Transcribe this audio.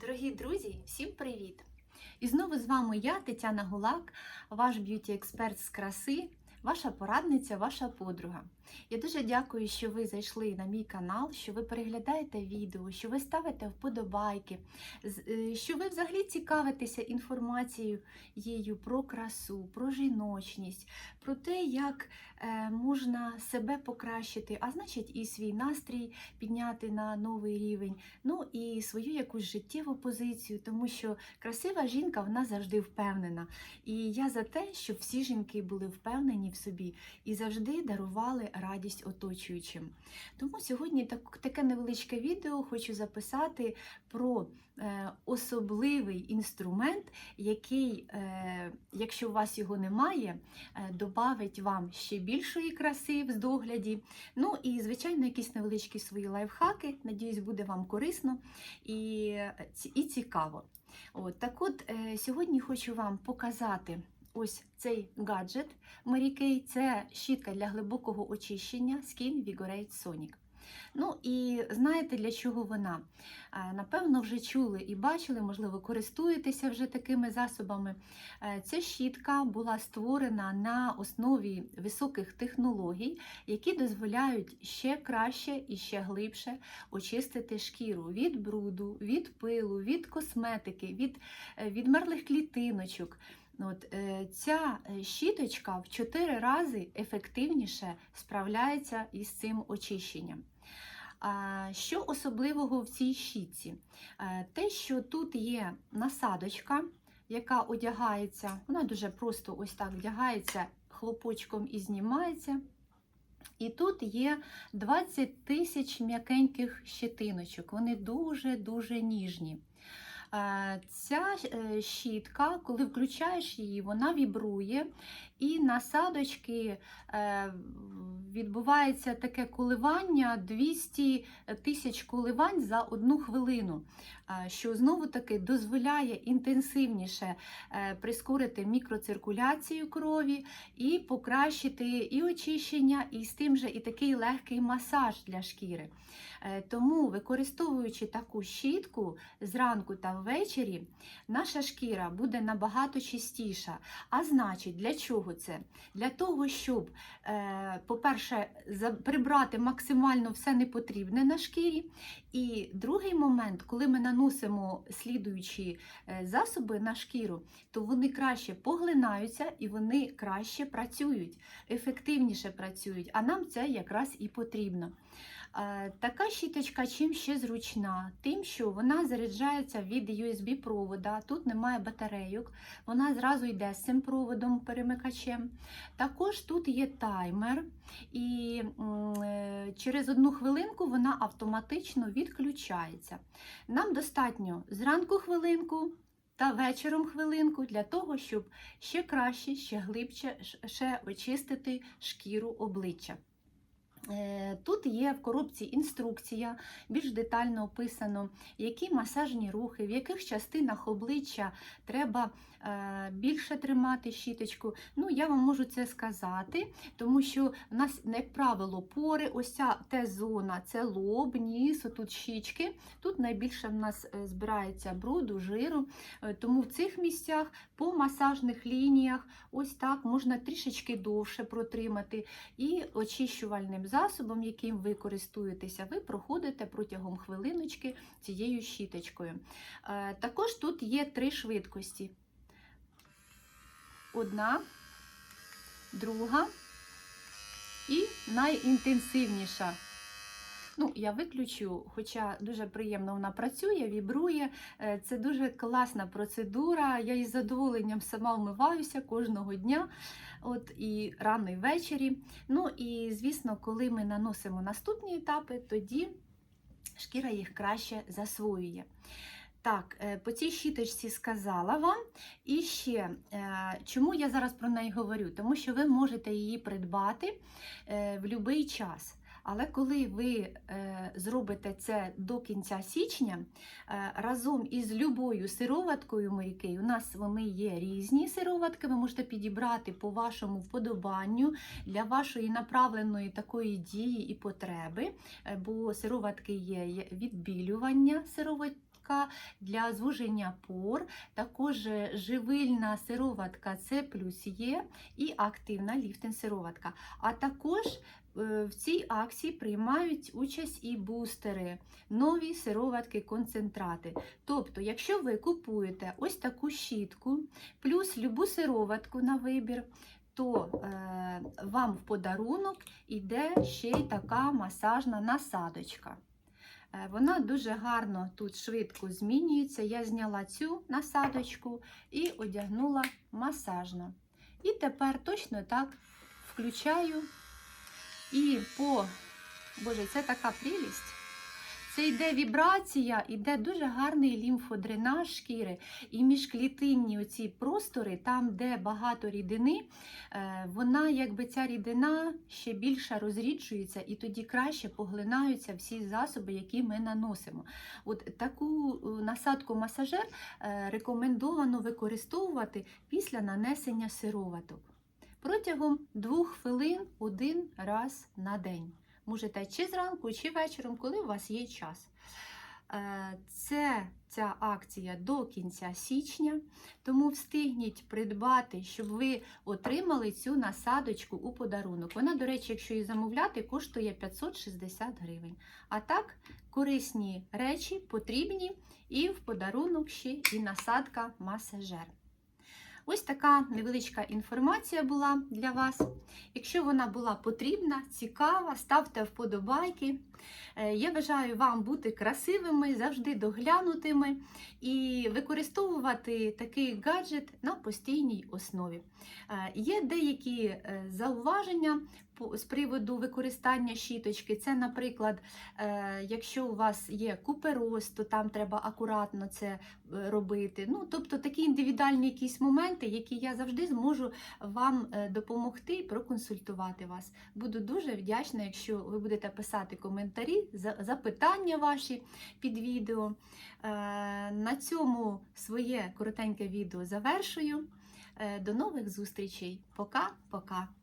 Дорогі друзі, всім привіт! І знову з вами я, Тетяна Гулак, ваш б'юті-експерт з краси, ваша порадниця, ваша подруга. Я дуже дякую, що ви зайшли на мій канал, що ви переглядаєте відео, що ви ставите вподобайки, е, що ви взагалі цікавитеся інформацією про красу, про жіночність, про те, як е, можна себе покращити, а значить і свій настрій підняти на новий рівень ну і свою якусь життєву позицію, тому що красива жінка вона завжди впевнена. І я за те, щоб всі жінки були впевнені в собі і завжди дарували радість оточуючим. Тому сьогодні так, таке невеличке відео хочу записати про е, особливий інструмент, який, е, якщо у вас його немає, е, добавить вам ще більшої краси в догляді. Ну і, звичайно, якісь невеличкі свої лайфхаки. Надіюсь, буде вам корисно і, і цікаво. От, так от, е, сьогодні хочу вам показати ось цей гаджет Mary Kay. Це щітка для глибокого очищення Skin Vigorate Sonic. Ну і знаєте, для чого вона? Напевно, вже чули і бачили, можливо, користуєтеся вже такими засобами. Е, Ця щітка була створена на основі високих технологій, які дозволяють ще краще і ще глибше очистити шкіру від бруду, від пилу, від косметики, від е, відмерлих клітиночок. От, е, ця е, щіточка в 4 рази ефективніше справляється із цим очищенням. Що особливого в цій щітці? Е, Те, що тут є насадочка, яка одягається, вона дуже просто ось так вдягається хлопочком і знімається. І тут є 20 тисяч м'якеньких щетиночок. Вони дуже-дуже ніжні. Е, Ця е, щітка, коли включаєш її, вона вібрує, і насадочки е, відбувається таке коливання 200 тисяч коливань за одну хвилину, що знову таки дозволяє інтенсивніше прискорити мікроциркуляцію крові і покращити і очищення, і з тим же і такий легкий масаж для шкіри. Тому, використовуючи таку щітку зранку та ввечері, наша шкіра буде набагато чистіша. А значить, для чого це? Для того, щоб, е, по-перше, прибрати максимально все непотрібне на шкірі. І другий момент, коли ми наносимо слідуючі е, засоби на шкіру, то вони краще поглинаються і вони краще працюють, ефективніше працюють, а нам це якраз і потрібно. Е, Така щіточка чим ще зручна, тим, що вона заряджається від USB-провода, тут немає батарейок, вона зразу йде з цим проводом перемикачем. Також тут є таймер, і е, через одну хвилинку вона автоматично відключається. Нам достатньо зранку хвилинку. Та вечором хвилинку для того, щоб ще краще, ще глибше ще очистити шкіру обличчя. Е, Тут є в коробці інструкція, більш детально описано, які масажні рухи, в яких частинах обличчя треба е, більше тримати щіточку. Ну, я вам можу це сказати, тому що в нас, як правило, пори, ось ця Т-зона, це лоб, ніс, тут щічки. Тут найбільше в нас е, збирається бруду, жиру. Тому в цих місцях по масажних лініях ось так можна трішечки довше протримати. І очищувальним засобом, яким ви користуєтеся, ви проходите протягом хвилиночки цією щіточкою. Е, Також тут є три швидкості. Одна, друга і найінтенсивніша. Ну, я виключу, хоча дуже приємно вона працює, вібрує. Е, Це дуже класна процедура. Я із задоволенням сама вмиваюся кожного дня, от і рано і ввечері. Ну і звісно, коли ми наносимо наступні етапи, тоді шкіра їх краще засвоює. Так, е, по цій щіточці сказала вам. І ще, е, чому я зараз про неї говорю? Тому що ви можете її придбати в будь-який час. Але коли ви е, зробите це до кінця січня, е, разом із любою сироваткою моряки, у нас вони є різні сироватки, ви можете підібрати по вашому вподобанню для вашої направленої такої дії і потреби, е, бо сироватки є відбілювання сироватки сироватка для звуження пор, також е, живильна сироватка С плюс є і активна ліфтинг-сироватка. А також е, в цій акції приймають участь і бустери, нові сироватки-концентрати. Тобто, якщо ви купуєте ось таку щітку, плюс любу сироватку на вибір, то е, вам в подарунок іде ще й така масажна насадочка. Е, Вона дуже гарно тут швидко змінюється. Я зняла цю насадочку і одягнула масажно. І тепер точно так включаю. І по, боже, це така прелість. Це йде вібрація, йде дуже гарний лімфодренаж шкіри. І міжклітинні оці простори, там, де багато рідини, е, вона, якби ця рідина ще більше розріджується, і тоді краще поглинаються всі засоби, які ми наносимо. От таку е, насадку масажер е, рекомендовано використовувати після нанесення сироваток. Протягом двох хвилин один раз на день. Можете чи зранку, чи вечором, коли у вас є час. Е, Це ця акція до кінця січня, тому встигніть придбати, щоб ви отримали цю насадочку у подарунок. Вона, до речі, якщо її замовляти, коштує 560 гривень. А так, корисні речі потрібні і в подарунок ще і насадка масажер. Ось така невеличка інформація була для вас. Якщо вона була потрібна, цікава, ставте вподобайки. Е, Я бажаю вам бути красивими, завжди доглянутими і використовувати такий гаджет на постійній основі. Е, Є деякі е, зауваження з приводу використання щіточки. Це, наприклад, е, якщо у вас є купероз, то там треба акуратно це е, робити. Ну, тобто такі індивідуальні якісь моменти, які я завжди зможу вам е, допомогти і проконсультувати вас. Буду дуже вдячна, якщо ви будете писати коментарі, запитання ваші під відео. На цьому своє коротеньке відео завершую. До нових зустрічей. Пока-пока.